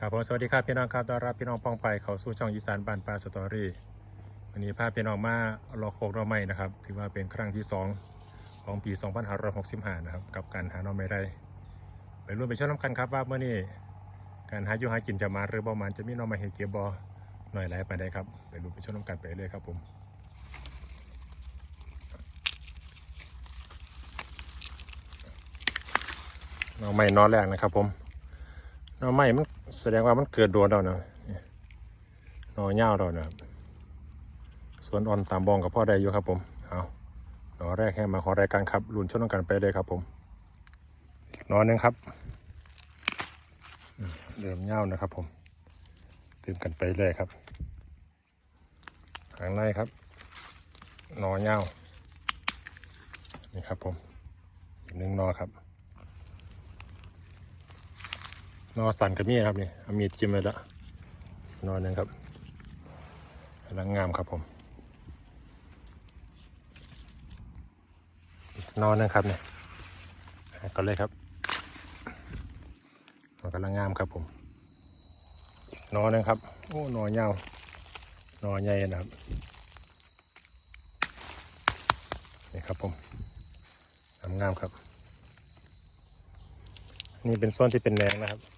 ครับผมสวัสดีครับพี่น้องครับต้อนรับพี่น้องป้องไปเขาสู่ช่องอีสานบ้านปลาสตอรี่วันนี้พาพี่น้องมารอโคกหน่อไม้นะครับ ถือว่าเป็นครั้งที่สองของปี 2565 นะครับ กับการหาหน่อไม้ได้ไปร่วมไปชมน้ำกันครับว่าเมื่อนี้การหาอยู่หากินจะมาหรือบ่มันจะมีหน่อไม้ให้เก็บบอหน่อยหลายไปได้ครับไปร่วมไปชมน้ำกันไปเลยครับผมหน่อไม้นอนแรกนะครับผมหน่อไม้มัน แสดงว่ามันเกิดโดนแล้วนาะนี่หน่อเง่าแล้วนะสวนอ่อนตามบองกับพ่อได้อยู่ครับผมเอาหนอแรกให้มาขอรายการครับรุนชนกันไปเลยครับผมอีกหน่อหนึงครับเริ่มเง่านะครับผมเตื่มกันไปเลยครับข้างในครับนอเง่านี่ครับผมหนึ่งนอครับ นอสันกับมีดครับนี่เอามีดจิ้มไปแล้วนอนหนึ่งครับกำลังงามครับผมนอนนึงครับเนี่ยก็เลยครับมันกำลังงามครับผมนอนนึงครับโอ้นอเงานอนใหญ่นะครับนี่ครับผมงามงามครับ นี่เป็นส่วนที่เป็นแรงนะครับ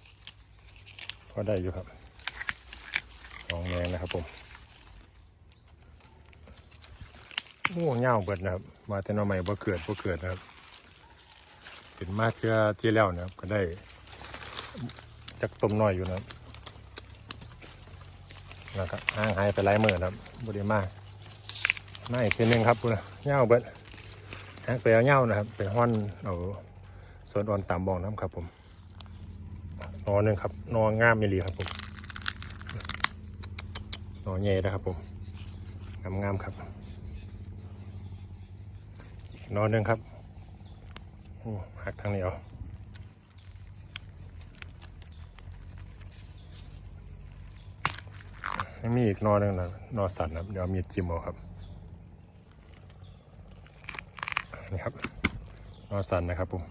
ก็ได้อยู่ครับสองแรงนะครับผมโอ้เงาเบิดนะครับ มาแต่นอใหม่บ่เกิดบ่เกิดนะครับเป็นมาเทื่อที่แล้วนะครับ ก็ได้จักต้มน้อยอยู่นะครับแล้วก็ห่างหายไปหลายมือนครับบริมามาอีกทีหนึงครับคุณเงาเบิดหางไปเอาเงานะครับ ไปห้อนเอาส่วนอ่อนตามบองน้ำครับผม นอหนึ่งครับนองามมีหลีครับผมนอใหญ่นะครับผมงามงามครับอีกนอหนึ่งครับหักทางนี้เอายังมีอีกนอหนึ่งนะนอสันนะเดี๋ยวมีจิ้มเอาครับนี่ครับนอสันนะครับผม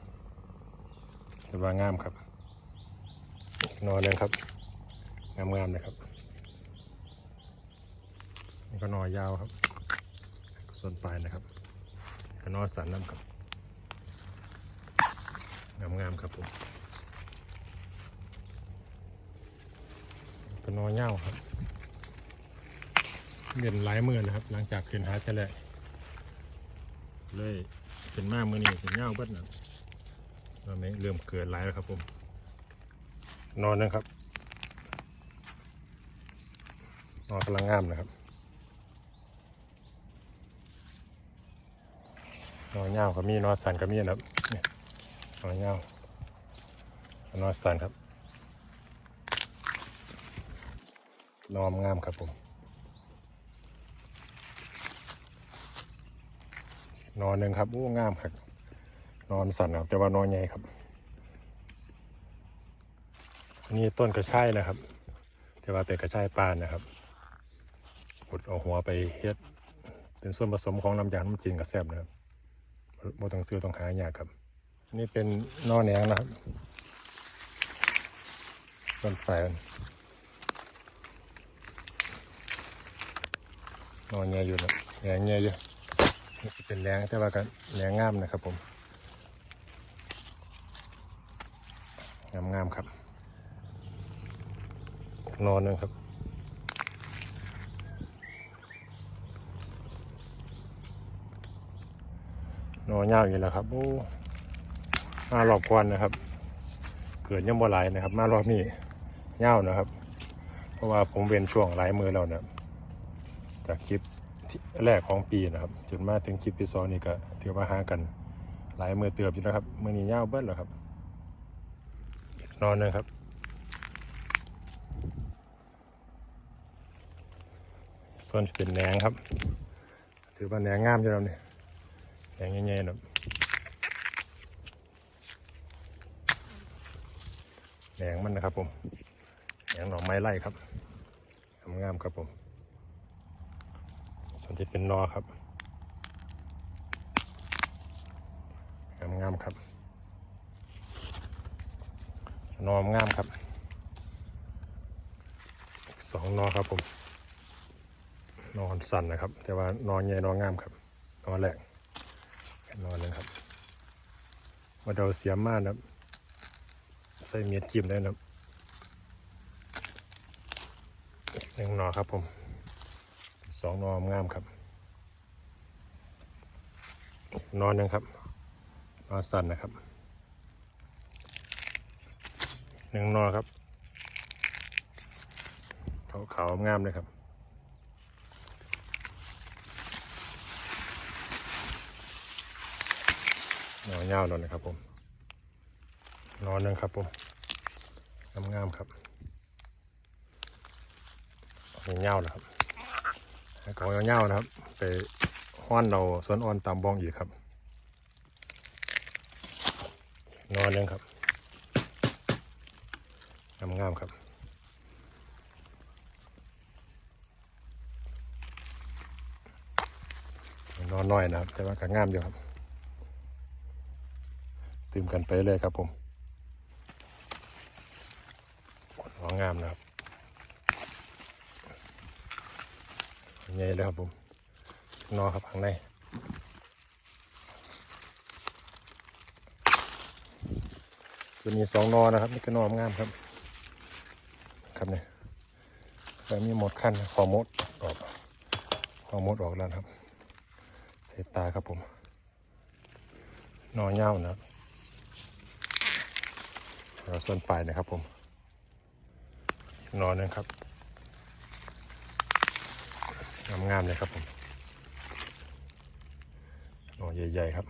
ถือว่างามครับ นอนเลยครับ งามๆเลยครับนี่ก็นอยาวครับ ส่วนปลายนะครับ ก็นอสันน้ำครับ งามๆครับผมก็นอยาครับเด่นหลายมือนะครับ หลังจากขึ้นหาแต่แรกเลยเป็นมากมือนี้เป็นเงาบิดนะเราไม่เริ่มเกิดหลายแล้วครับผม นอนนะครับ นอนกำลังงามนะครับ นอนเงาก็มีนอนสันก็มีนะครับนอนเงานอนสันครับ นอนงามครับผมนอนหนึ่งครับโอ้งามครับ นอนสันครับแต่ว่านอนใหญ่ครับ อันนี้ต้นกระชายนะครับแต่ว่าเป็นกระชายปานนะครับกดเอาหัวไปเฮ็ด เป็นส่วนผสมของน้ำยาขนมจีนกับแซบนะครับโมต้องซื้อต้องหายากครับ อันนี้เป็นนอแหนงนะครับ ส่วนแฝงนอนเงี้ยอยู่นะแหนงเงี้ยอยู่นี่จะเป็นแรงแต่ว่าก็แหนงงามนะครับผม งามงามครับ นอนนึงครับ นอนยาวอยู่แล้วครับโอ้มารอบกวนนะครับ เกิดยังบ่หลนะครับ มารอบนี้ยาวนะครับ เพราะว่าผมเว้นช่วงหลายมือแล้วนะจากคลิปแรกของปีนะครับ จนมาถึงคลิปที่สองนี่ก็ถือว่าหากัน หลายมือเตือบอยู่นะครับมือนี้ยาวเบิ้ลแล้วครับนอนนึงครับ ส่วนเป็นแหนงครับ ถือว่าแหนงงามอยู่แล้วเนี่ยแหนงใหญ่ๆนะแหนงมันนะครับผมแหนงหน่อไม้ไล่ครับงามๆครับผม ส่วนที่เป็นนอครับงามๆครับนอมงามครับสองนอครับผม นอนสั่นนะครับ แต่ว่านอนใหญ่นอนงามครับ นอนแรกนอนนึงครับมาเดาเสียมากนะครับ ใส่เมียจิ้มได้นะครับหนึ่งนอครับผมสองนองามครับ นอนหนึ่งครับ นอนสั่นนะครับหนึ่งนอครับเขาขางามเลยครับ นอนเงาวแล้วนะครับผมนอนหนึ่งครับผมงามงามๆครับมีเงาวนะครับของเงาวๆนะครับ ไปห้อนเราสวนอ่อนตามบ้องอีกครับ นอนหนึ่งครับงามงามๆครับนอนน้อยนะครับ แต่ว่าก็งามอยู่ครับ ตื่มกันไปเลยครับผมนอนงามนะครับใหญ่เลยครับผมนอครับข้างในจะมีสองนอนะครับนี่ก็นอนงามครับ ครับเนี่ยแล้วมีหมดขั้นขอมดออกขอมดออกแล้วครับเศษตาครับผมนอนเง่านะครับ แล้วส่วนปลายนะครับผมนอนนึงครับงามๆเลยครับผมนอนใหญ่ๆครับ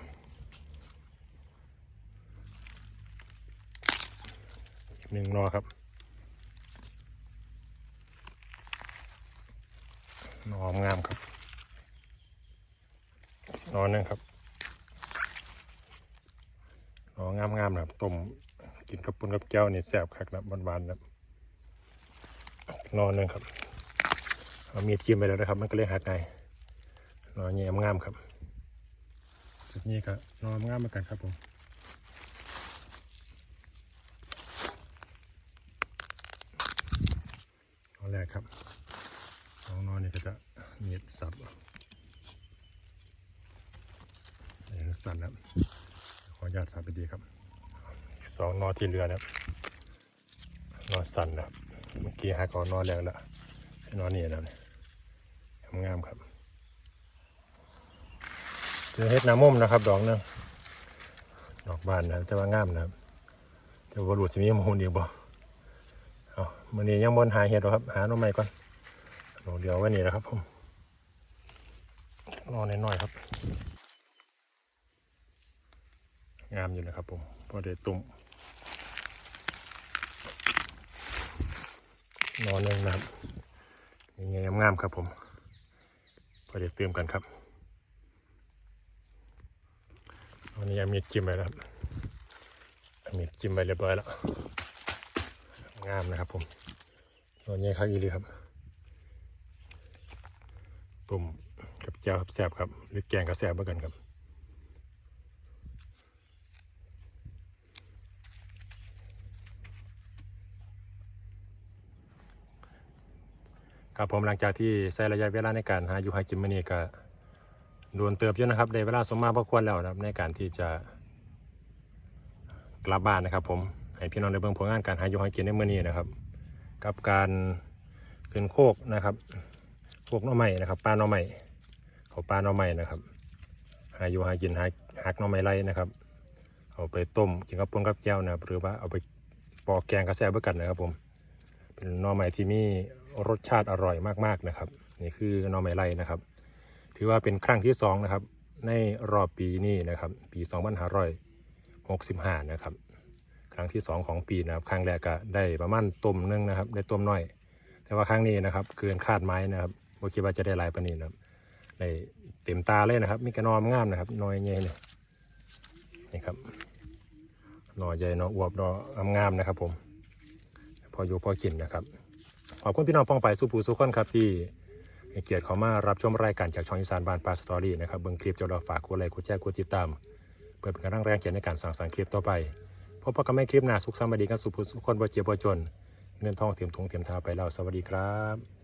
อีกหนึ่งนอครับนอนงามครับนอนหนึงครับนอนงามๆนะครับต้ม กินกับปุนกับแก้วนี่แซ่บคักนะหวานๆนะนอนหนึงครับเอามีดจิ้มไปแล้วนะครับ มันก็เลยหักไงนอนเงี้ยงามครับจุดนี้ก็นอนงามเหมือนกันครับผมนอนแรกครับสองนอนนี่ก็จะมียดสับเห็นสั่นครับขออนุญาตสาไปดีครับ สองนอที่เรือนะครับนอสั่นนะครับเมื่อกี้หักเออนอแรงแล้วให้นอนี่แล้วเนี่ยงามๆครับเจอเฮ็ดน้ำมุมนะครับ ดอกหนึงดอกบานนะแต่ว่างามนะครับแต่ว่าหลุดสิมีมูลอีกบ่เอามื่อนี้ยังบนหาเห็ดหรอครับ หาหน่อไม้ก่อนดอกเดียวไว้นี่นะครับผมนอนน้อยๆครับ งามอยู่นะครับผมพอได้ตุ่มนอนหนึ่งนะครับยังไงงามๆครับผมพอได้เติมกันครับวันนี้เอามีจิ้มไปแล้วครับมีจิ้มไปเรียบร้อยแล้วงามนะครับผมนอนใหญ่ครับอีลีครับตุ่มกับแจ่วครับแซบครับหรือแกงก็แซบเหมือนกันครับ ครับผมหลังจากที่ใช้ระยะเวลาในการหาอยู่หากินมื้อนี้ก็โดนเติบอยู่นะครับได้เวลาสมมาพอควรแล้วนะครับ ในการที่จะกลับบ้านนะครับ ผมให้พี่น้องได้เบิ่งผลงานการหาอยู่หากินในมื้อนี้นะครับ กับการขึ้นโคกนะครับโคกหน่อไม้นะครับปลาหน่อไม้เขาปลาหน่อไม้นะครับ หาอยู่หากินหาหักหน่อไม้ไรนะครับ เอาไปต้มกินกับปนกับแก้วนะครับหรือว่าเอาไปปอกแกงกระแซบเพื่อกันนะครับ ผม เป็นหน่อไม้ที่มี รสชาติอร่อยมากๆนะครับ นี่คือนอไม้ไร่นะครับ ถือว่าเป็นครั้งที่สองนะครับ ในรอบปีนี้นะครับ ปี2565 นะครับ ครั้งที่สองของปีนะครับ ครั้งแรกก็ได้ประมาณต้มหนึงนะครับ ได้ต้มน้อย แต่ว่าครั้งนี้นะครับ เกินคาดไม้นะครับว่าคิดว่าจะได้หลายปานนี้นะครับได้เต็มตาเลยนะครับ มีกระนอมงามนะครับน้อยใหญ่เนี่ยนี่ครับนอใหญ่นออวบน่องามๆนะครับ ผม พออยู่พอกินนะครับ ขอบคุณพี่น้องป้องไปสู้ผู้สู้คนครับที่เกียรติเขามารับชมรายการจากช่องอีสานบ้านปลาสตอรี่นะครับเบิ่งคลิปจะเราฝากกดไลค์กดแชร์กดติดตาม เพื่อเป็นกำลังแรงใจในการสั่งสรรค์คลิปต่อไปพบกันไม่คลิปหน้าสุขสันต์บดีกันสุขผู้สุขคนบ่เจ็บบ่จน เงินทองเตรียมทงเตรียมทาไปแล้วสวัสดีครับ